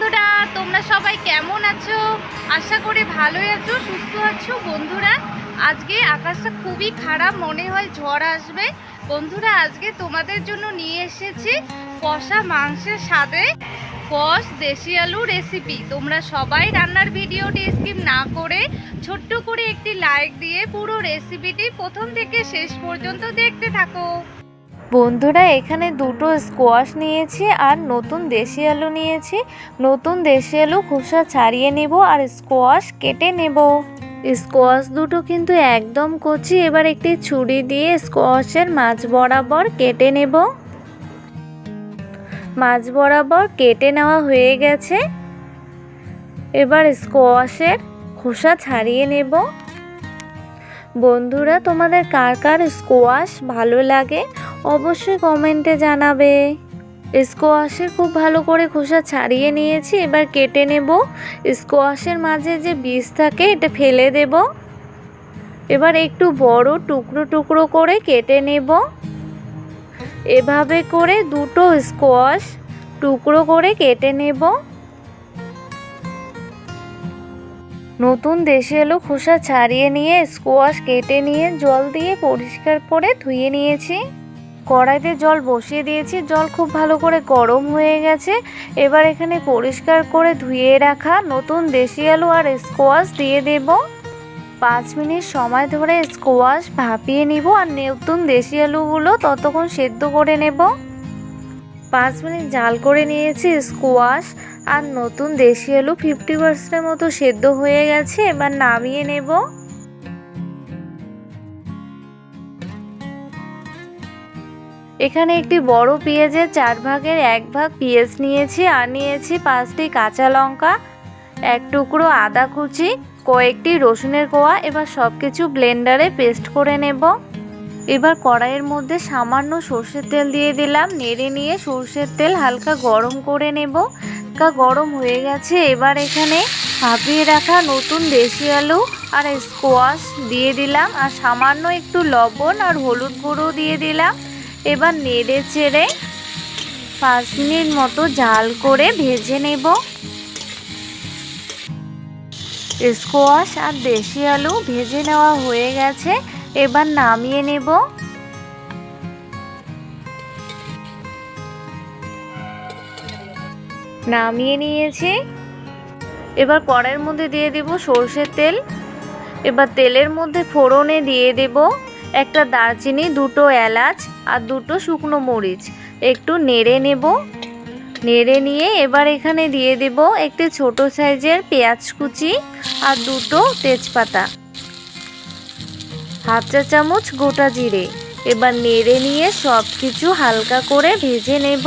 বন্ধুরা, তোমরা সবাই কেমন আছো? আশা করি ভালোই আছো, সুস্থ আছো বন্ধুরা। আজকে আকাশটা খুবই খারাপ, মনে হয় ঝড় আসবে। বন্ধুরা, আজকে তোমাদের জন্য নিয়ে এসেছি কষা মাংসের স্বাদে কষ দেশি আলু রেসিপি তোমরা সবাই রান্নার ভিডিওটি স্কিপ না করে ছোট্ট করে একটি লাইক দিয়ে পুরো রেসিপিটি প্রথম থেকে শেষ পর্যন্ত দেখতে থাকো। বন্ধুরা, এখানে দুটো স্কোয়াশ নিয়েছি আর নতুন দেশি আলু নিয়েছি। নতুন দেশি আলু খোসা ছাড়িয়ে নেব আর স্কোয়াশ কেটে নেব। স্কোয়াশ দুটো কিন্তু একদম কচি, এবার একটি ছুরি দিয়ে স্কোয়াশের মাছ বরাবর কেটে নেব। মাছ বরাবর কেটে নেওয়া হয়ে গেছে। এবার স্কোয়াশের খোসা ছাড়িয়ে নেব। বন্ধুরা, তোমাদের কার কার স্কোয়াশ ভালো লাগে? অবশ্যই কমেন্টে জানাবে। স্কোয়াশের খুব ভালো করে খোসা ছাড়িয়ে নিয়েছি, এবার কেটে নেব। স্কোয়াশের মাঝে যে বীজ থাকে, এটা ফেলে দেব। এবার একটু বড় টুকরো টুকরো করে কেটে নেব। এভাবে করে দুটো স্কোয়াশ টুকরো করে কেটে নেব। নতুন দেশে এলো খোসা ছাড়িয়ে নিয়ে স্কোয়াশ কেটে নিয়ে জল দিয়ে পরিষ্কার করে ধুয়ে নিয়েছি। কড়াইতে জল বসিয়ে দিয়েছি। জল খুব ভালো করে গরম হয়ে গেছে। এবার এখানে পরিষ্কার করে ধুয়ে রাখা নতুন দেশি আলু আর স্কোয়াশ দিয়ে দেব। পাঁচ মিনিট সময় ধরে স্কোয়াশ ভাপিয়ে নিব আর নতুন দেশি আলুগুলো ততক্ষণ সেদ্ধ করে নেব। পাঁচ মিনিট জাল করে নিয়েছি স্কোয়াশ আর নতুন দেশি আলু ফিফটি পার্সেন্টের মতো সেদ্ধ হয়ে গেছে। এবার নামিয়ে নেব। এখানে একটি বড় পেঁয়াজের চার ভাগের এক ভাগ পেঁয়াজ নিয়েছি, আর নিয়েছি পাঁচটি কাঁচা লঙ্কা, এক টুকরো আদা কুচি, কয়েকটি রসুনের কোয়া, এবার সব কিছু ব্লেন্ডারে পেস্ট করে নেব। এবার কড়াইয়ের মধ্যে সামান্য সর্ষের তেল দিয়ে দিলাম, নেড়ে নিয়ে সর্ষের তেল হালকা গরম করে নেব। হালকা গরম হয়ে গেছে, এবার এখানে ভাপিয়ে রাখা নতুন দেশি আলু আর স্কোয়াশ দিয়ে দিলাম, আর সামান্য একটু লবণ আর হলুদ গুঁড়ো দিয়ে দিলাম। এবার নেড়ে চেড়ে পাঁচ মিনিট মতো জাল করে ভেজে নেব। স্কোয়াশ আর দেশি আলু ভেজে নেওয়া হয়ে গেছে, এবার নামিয়ে নেব। নামিয়ে নিয়েছি। এবার কড়াইয়ের মধ্যে দিয়ে দেব সর্ষের তেল। এবার তেলের মধ্যে ফোড়নে দিয়ে দেব। একটা দারচিনি, দুটো এলাচ আর দুটো শুকনো মরিচ। একটু নেড়ে নেব। নেড়ে নিয়ে এবার এখানে দিয়ে দেব একটি ছোট সাইজের পেঁয়াজ কুচি আর দুটো তেজপাতা। হাফ চা চামচ গোটা জিরে। এবার নেড়ে নিয়ে সব কিছু হালকা করে ভেজে নেব।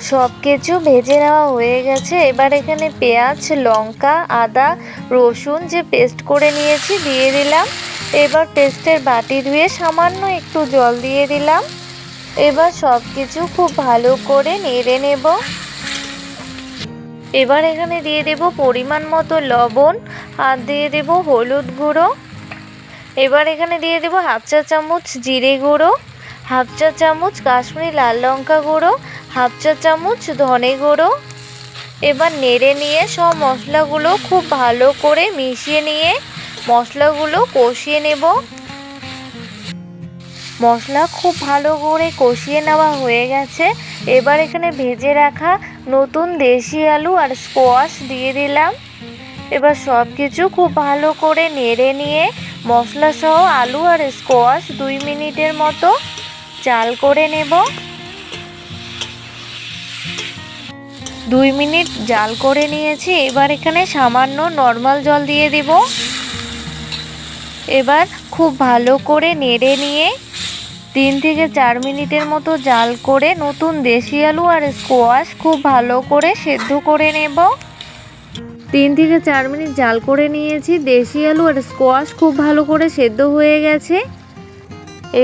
সব কিছু ভেজে নেওয়া হয়ে গেছে। এবার এখানে পেঁয়াজ, লঙ্কা, আদা, রসুন যে পেস্ট করে নিয়েছি, দিয়ে দিলাম। এবার পেস্টের বাটি ধুয়ে সামান্য একটু জল দিয়ে দিলাম। এবার সব কিছু খুব ভালো করে নেড়ে নেব। এবার এখানে দিয়ে দেব পরিমাণ মতো লবণ আর দিয়ে দেব হলুদ গুঁড়ো। এবার এখানে দিয়ে দেব হাফ চা চামচ জিরে গুঁড়ো, হাফ চা চামচ কাশ্মীরি লাল লঙ্কা গুঁড়ো, হাফ চা চামচ ধনে গুঁড়ো। এবার নেড়ে নিয়ে সব মশলাগুলো খুব ভালো করে মিশিয়ে নিয়ে মশলাগুলো কষিয়ে নেব। মশলা খুব ভালো করে কষিয়ে নেওয়া হয়ে গেছে। এবার এখানে ভেজে রাখা নতুন দেশি আলু আর স্কোয়াশ দিয়ে দিলাম। এবার সব কিছু খুব ভালো করে নেড়ে নিয়ে মশলা সহ আলু আর স্কোয়াশ দুই মিনিটের মতো চাল করে নেব। দুই মিনিট জাল করে নিয়েছি। এবার এখানে সামান্য নর্মাল জল দিয়ে দেব। এবার খুব ভালো করে নেড়ে নিয়ে তিন থেকে চার মিনিটের মতো জাল করে নতুন দেশি আলু আর স্কোয়াশ খুব ভালো করে সেদ্ধ করে নেব। তিন থেকে চার মিনিট জাল করে নিয়েছি। দেশি আলু আর স্কোয়াশ খুব ভালো করে সেদ্ধ হয়ে গেছে।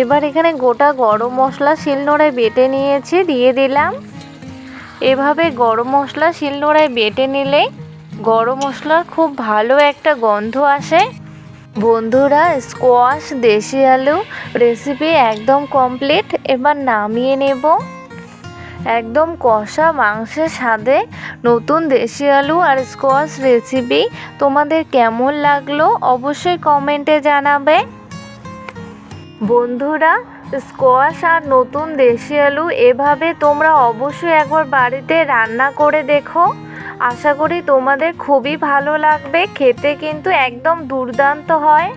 এবার এখানে গোটা গরম মশলা শিলনোড়ায় বেটে নিয়েছি, দিয়ে দিলাম। এভাবে গরম মশলা শিলনোড়ায় বেটে নিলে গরম মশলার খুব ভালো একটা গন্ধ আসে। বন্ধুরা স্কোয়াশ দেশি আলু রেসিপি একদম কমপ্লিট এবার নামিয়ে নেব। একদম কষা মাংসের স্বাদে নতুন দেশি আলু আর স্কোয়াশ রেসিপি তোমাদের কেমন লাগল অবশ্যই কমেন্টে জানাবে। বন্ধুরা স্কোয়াশ আর নতুন দেশি আলু এভাবে তোমরা অবশ্যই একবার বাড়িতে রান্না করে দেখো। আশা করি তোমাদের খুবই ভালো লাগবে, খেতে কিন্তু একদম দুর্দান্ত হয়।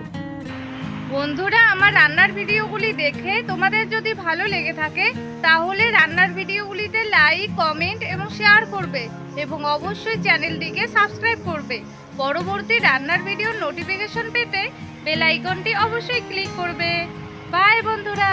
বন্ধুরা, আমার রান্নার ভিডিওগুলি দেখে তোমাদের যদি ভালো লেগে থাকে, তাহলে রান্নার ভিডিওগুলিতে লাইক কমেন্ট এবং শেয়ার করবে এবং অবশ্যই চ্যানেলটিকে সাবস্ক্রাইব করবে। পরবর্তী রান্নার ভিডিওর নোটিফিকেশন পেতে বেল আইকনটি অবশ্যই ক্লিক করবে। বাই বন্ধুরা!